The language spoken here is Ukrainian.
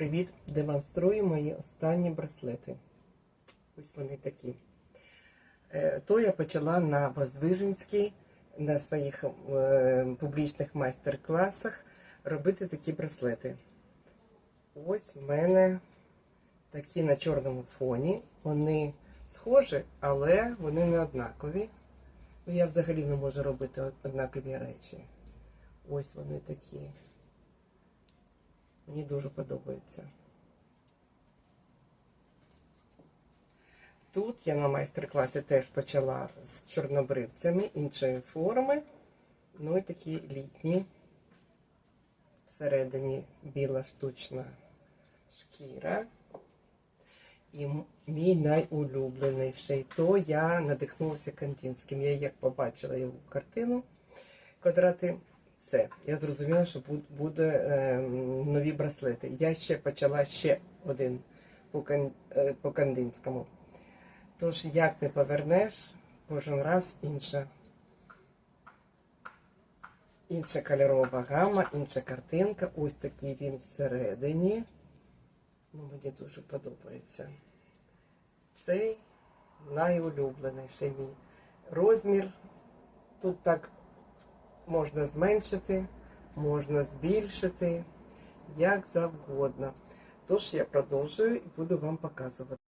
Привіт! Демонструю мої останні браслети. Ось вони такі. Е, То я почала на Воздвиженській, на своїх е, публічних майстер-класах робити такі браслети. Ось в мене такі на чорному фоні. Вони схожі, але вони не однакові. Ну, я взагалі не можу робити однакові речі. Ось вони такі. Мені дуже подобається. Тут я на майстер-класі теж почала з чорнобривцями іншої форми. Ну і такі літні. Всередині біла штучна шкіра. І мій найулюбленіший, то я надихнулася Кандинським. Я як побачила його картину квадрати. Все, я зрозуміла, що бу- буде е, нові браслети. Я ще почала ще один по, е, по кандинському. Тож, як не повернеш, кожен раз інша. Інша кольорова гама, інша картинка. Ось такий він всередині. Ну, мені дуже подобається. Цей найулюбленіший мій розмір. Тут так можна зменшити, можна збільшити, як завгодно. Тож я продовжую і буду вам показувати.